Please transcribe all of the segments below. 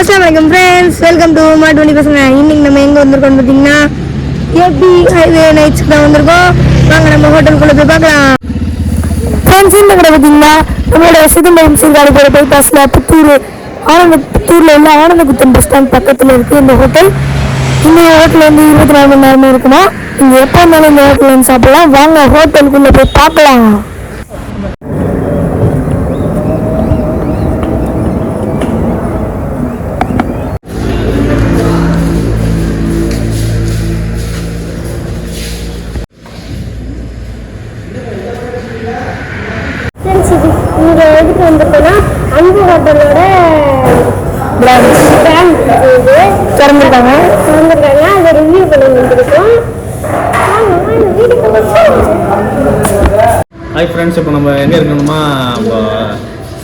அஸ்லாம் வலைக்கம் friends welcome to ma twenty பசங்க இன்னைக்கு நம்ம எங்கே வந்திருக்கோம் பார்த்தீங்கன்னா ஏபி ஹைவே நைட்ஸ்க்கு தான் வந்திருக்கோம்? வாங்க நம்ம ஹோட்டலுக்குள்ளே போய் பார்க்கலாம். ஃப்ரெண்ட்ஸ் இந்த கடை பார்த்தீங்கன்னா நம்மளோட சிதம்பரம் சீர்காழி போகிற பைபாஸில் புத்தூர் ஆனந்த புத்தூரில் உள்ள ஆனந்தகுத்தன் பஸ் ஸ்டாண்ட் பக்கத்தில் இருக்குது இந்த ஹோட்டல் இந்த ஹோட்டல் வந்து இருபத்தி நாலு மணி நேரமும் இருக்குமா? இங்கே எப்போ இருந்தாலும் இந்த ஹோட்டல் வந்து சாப்பிடலாம். வாங்க ஹோட்டலுக்குள்ளே போய் பார்க்கலாம். எதுக்கு வந்திருக்கோன்னா அன்பு ஹோட்டலோட பிராண்ட் இது. திறந்துருக்காங்க. திறந்துருக்காங்க. அதை ரிவ்யூ பண்ணி வந்திருக்கோம். வாங்க, வாங்க, வீட்டுக்கு போகலாம். ஹாய் ஃப்ரெண்ட்ஸ் இப்போ நம்ம எங்கே இருக்கணுமா இப்போ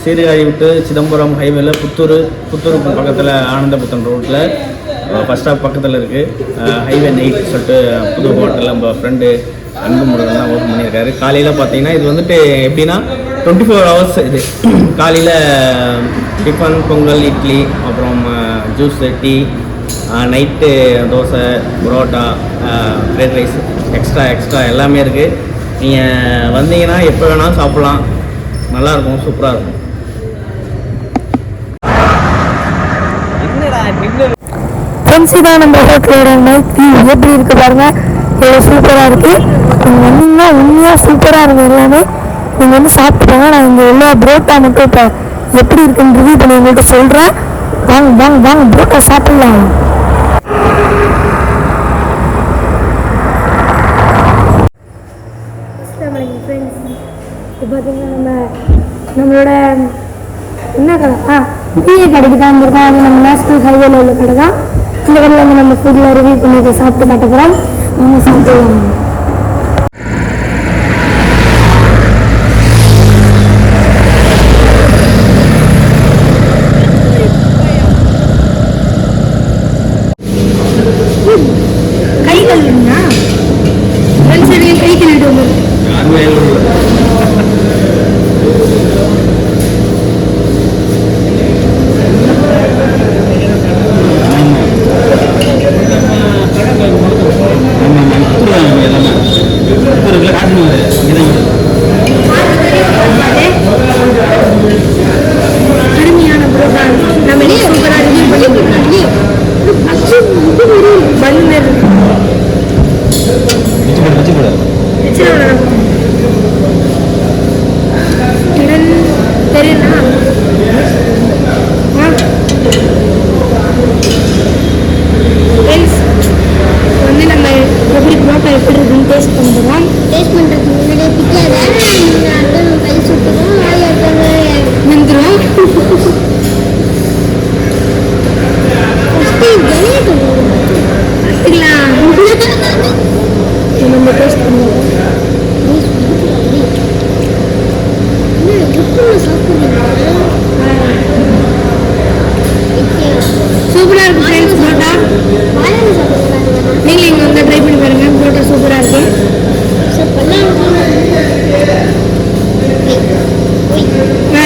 சீர்காழி விட்டு சிதம்பரம் ஹைவேல புத்தூர் புத்தூருக்கு பக்கத்தில் ஆனந்தபுத்தன் ரோட்டில் பஸ் ஸ்டாப் பக்கத்தில் இருக்குது ஹைவே நைட் சொல்லிட்டு புது ஹோட்டல் நம்ம ஃப்ரெண்டு அன்பு முருகன் தான் ஓப்பன் பண்ணியிருக்காரு. காலையில் பார்த்தீங்கன்னா இது வந்துட்டு எப்படின்னா டுவெண்ட்டி ஃபோர் ஹவர்ஸ் இது. காலையில் டிஃபன் பொங்கல் இட்லி அப்புறம் juice tea night dosa parotta fried rice extra extra எல்லாமே இருக்குது நீங்கள் வந்தீங்கன்னா எப்போ வேணாலும் சாப்பிட்லாம். நல்லாயிருக்கும் சூப்பராக இருக்கும். ஃப்ரெண்ட்ஸ் இதான் நம்ம ஹோட்டலோட நைட் வியூ எப்படி இருக்கு பாருங்க. எவ்வளோ சூப்பராக இருக்கு. நீங்கள் வந்தீங்கன்னா உண்மையாக சூப்பராக இருக்கும் எல்லாமே. நீங்கள் வந்து சாப்பிட்டுப்பாங்க நான் இங்கே எல்லா புரோட்டா மட்டும் இப்போ எப்படி இருக்குன்னு ரிவ்யூ பண்ணி உங்கள்கிட்ட சொல்கிறேன் வாங்க வாங்க வாங்க. புரோட்டா சாப்பிட்லாம். இப்போ பார்த்தீங்கன்னா நம்ம நம்மளோட என்ன கடை? ஆ டீ கடைக்கு தான் வந்திருக்கோம். அது நம்ம நேஷனல் ஹைவேல உள்ள கடை தான். இந்த கடையில் வந்து நம்ம ஃபுட்டில் ரிவ்யூ பண்ணி சாப்பிட்டு காட்டுக்கிறோம் போகிறோம் நம்ம சாப்பிடலாம் கை கழுவுனா ஃப்ரெண்ட்ஸ் கை கழுவிட்டு வந்து அருமையான புரோட்டா நம்ம வெளியே சூப்பராக ரிவ்யூ பண்ணி பண்ணு தெரியுமா வந்து நம்ம எப்படி புரோட்டா எப்படி இருக்குன்னு டேஸ்ட் பண்ணுறோம் டேஸ்ட் பண்ணுறதுக்கு முன்னாடியே பிக்காத நீங்கள் அடுத்த கை சுட்டுக்கும் வாய் அடுத்தது வந்துடும் ஃபஸ்ட்டு வெளியே பார்த்துக்கலாம் நம்ம டேஸ்ட் பண்ணுவோம் என்ன குப்புன்னு சாப்பிடுறீங்க சூப்பராக இருக்கும் ஃப்ரெண்ட்ஸ் புரோட்டா வாயால் சாப்பிடுறாங்க நீங்களும் இங்கே வந்து ட்ரை பண்ணி பாருங்க புரோட்டா சூப்பராக இருக்கு சார் பண்ணலாம் நான் எப்படி இருக்குன்னு நானும் சொல்லுவது வெளியே எப்படி இருக்கு எனக்கு பண்ணு சொல்கிறேன்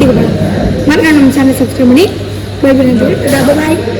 ப்ரோட்டா சாப்பிட்டு வீட்டுக்கு போகலாம் மறக்காம நம்ம சேனல் சப்ஸ்கிரைப் பண்ணி பை பண்ணி பாய்